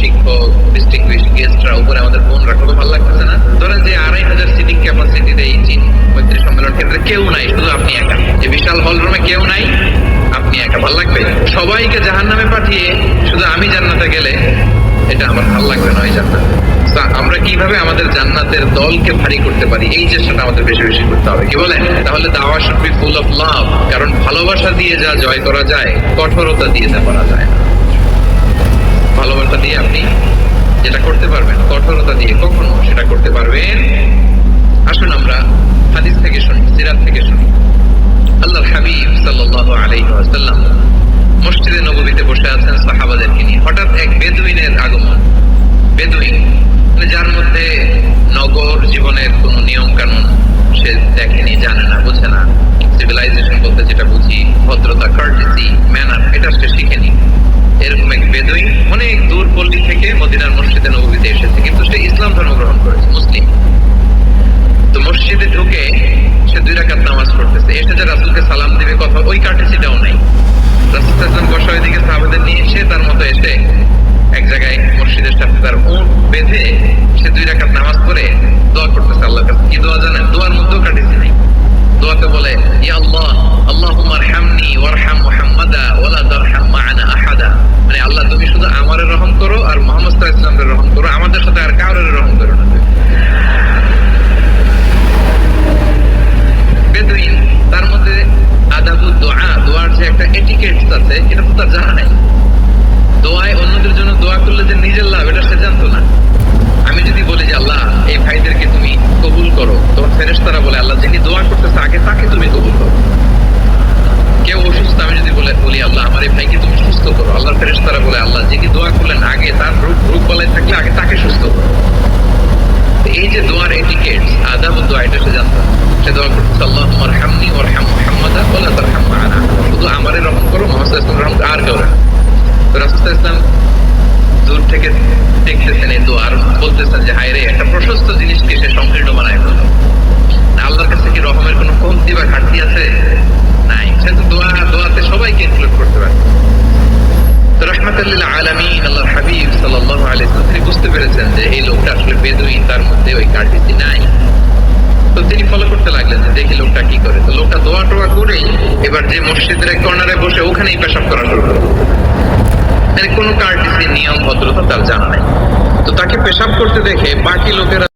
শিক্ষক ডিস্টিংগুইশ গেস্টরা উপরে আমাদের বোনরা কত ভালো লাগতেছে না। ধরেন যে আড়াই হাজার সিটিং ক্যাপাসিটিতে এই চীন মৈত্রী সম্মেলন কেন্দ্রে কেউ নাই, শুধু আপনি একা। যে বিশাল হল রুমে কেউ নাই, আপনি একা। ভালো লাগবে? সবাইকে জাহান নামে পাঠিয়ে শুধু আমি জান্নাতে গেলে এটা আমার ভালো লাগবে না ওই জান্নাত। আমরা কীভাবে আমাদের জান্নাতের দলকে ভারী করতে পারি? এই চেষ্টাটা আমাদের বেশি বেশি করতে হবে। কি বলেন? তাহলে দাওয়া should be full of love কারণ ভালোবাসা দিয়ে যা জয় করা যায়, কঠোরতা দিয়ে তা করা যায় না। ভালোবাসা দিয়ে আপনি যেটা করতে পারবেন, কঠোরতা দিয়ে কখনো সেটা করতে পারবেন। আসুন আমরা হাদিস থেকে শুনি, সিরাত থেকে শুনি। আল্লাহ হাবিব সাল্লাহ আলাইহি ওয়াসাল্লাম মসজিদে নবীতে বসে আছেন সাহাবাদেরকে নিয়ে হঠাৎ এক বেদুইনের আগমন বেদুইন মানে যার মধ্যে নগর জীবনের কোনো নিয়ম কানুন সে দেখেনি জানে না বোঝে না সিভিলাইজেশন বলতে যেটা বুঝি ভদ্রতা কার্টিসি ম্যানার এটা সে শিখেনি এরকম এক বেদুইন অনেক দূর পল্লী থেকে মদিনার মসজিদে নবীতে এসেছে কিন্তু সে ইসলাম ধর্ম গ্রহণ করেছে মুসলিম তো মসজিদে ঢুকে সে দুই রাকাত নামাজ পড়তেছে এসে যে রাসুলকে সালাম দিবে কথা ওই কার্টিসিটাও নাই রাসুল ইসলাম বসা ওইদিকে সাহাবাদের নিয়ে সে তার মতো এসে এক জায়গায় মসজিদের সাথে তার উঁট বেঁধে সে দুই রাকাত নামাজ পড়ে দোয়া করতেছে আল্লাহর কাছে কি দোয়া জানেন দোয়ার মধ্যেও কাটিছে নাই দোয়াতে বলে, ইয়া আল্লাহ, আল্লাহুম্মা আরহামনি ওয়ারহাম মুহাম্মাদা ওয়ালা তারহাম মা'ানা আহাদা। মানে আল্লাহ, তুমি শুধু আমারে রহম করো আর মুহাম্মদ সাল্লাল্লাহু রহম করো, আমাদের সাথে আর কারোর রহম করো না বেদুইন, তার মধ্যে আদাবু দোয়া দোয়ার যে একটা এটিকেটস আছে, এটা তো তার জানা নাই দোয়ায় অন্যদের জন্য দোয়া করলে যে নিজের লাভ এটা সে জানতো না আমি যদি বলি যে আল্লাহ এই ভাইদেরকে তুমি কবুল করো তোমার ফেরেশতারা বলে আল্লাহ যিনি দোয়া করতেছে আগে তাকে তুমি কবুল করো কেউ অসুস্থ আমি যদি বলে বলি আল্লাহ আমার এই ভাইকে তুমি সুস্থ করো আল্লাহর ফেরেশতারা বলে আল্লাহ যিনি দোয়া করলেন আগে তার রূপ রূপ বলায় থাকলে আগে তাকে সুস্থ করো তো এই যে দোয়ার এটিকেটস আদাব দোয়া এটা সে জানতো না। সে দোয়া করতেছে, আল্লাহ তোমার হামনি ওর হাম মোহাম্মদা ওলা তার হাম মানা শুধু আমারে রকম করো, মোহাম্মদ ইসলাম রহম আর কেউ না তো রাসূল ইসলাম দূর থেকে দেখতেছেন এই দোয়া আর বলতেছেন যে হায় রে একটা প্রশস্ত জিনিসকে সে সংকীর্ণ বানায় ফেলল না আল্লাহর কাছে কি রহমের কোনো কমতি বা ঘাটতি আছে নাই সে তো দোয়া দোয়াতে সবাইকে ইনক্লুড করতে পারে তো রহমাতাল্লিল আলামিন আল্লাহর হাবিব সাল্লাল্লাহু আলাইহি ওয়াসাল্লাম তিনি বুঝতে পেরেছেন যে এই লোকটা আসলে বেদুইন তার মধ্যে ওই কার্টিসি নাই তো তিনি ফলো করতে লাগলেন যে দেখি লোকটা কি করে? তো লোকটা দোয়া টোয়া করেই এবার যে মসজিদের কর্নারে বসে ওখানেই পেশাব করা শুরু করে মানে কোনো নিয়ম ভদ্রতা তার জানা নাই। তো তাকে পেশাব করতে দেখে বাকি লোকেরা